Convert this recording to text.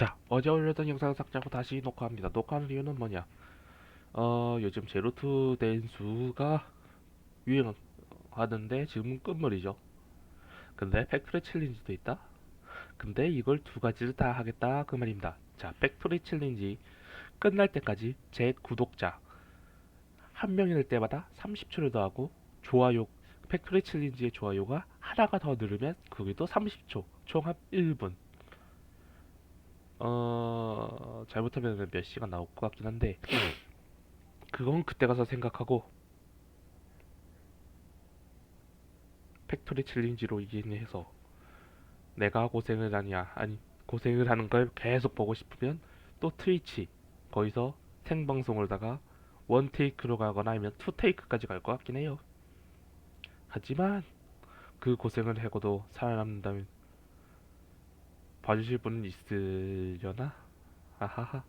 자, 어제 올렸던 영상 삭제하고 다시 녹화합니다. 녹화하는 이유는 뭐냐? 어, 요즘 제로투 댄수가 유행하는데 지금은 끝물이죠. 근데 팩토리 챌린지도 있다? 근데 이걸 두 가지를 다 하겠다 그 말입니다. 자, 팩토리 챌린지 끝날 때까지 제 구독자 한될 때마다 30초를 더하고 좋아요 팩토리 챌린지의 좋아요가 하나가 더 늘으면 그게도 30초 총 합 1분 어 잘못하면 몇 시간 나올 것 같긴 한데 그건 그때 가서 생각하고 팩토리 챌린지로 이기는 해서 내가 고생을 하냐 아니 고생을 하는 걸 계속 보고 싶으면 또 트위치 거기서 생방송을다가 원 테이크로 가거나 아니면 투 테이크까지 갈 것 같긴 해요. 하지만 그 고생을 해고도 살아남는다면 봐주실 분은 있으려나? 하하하.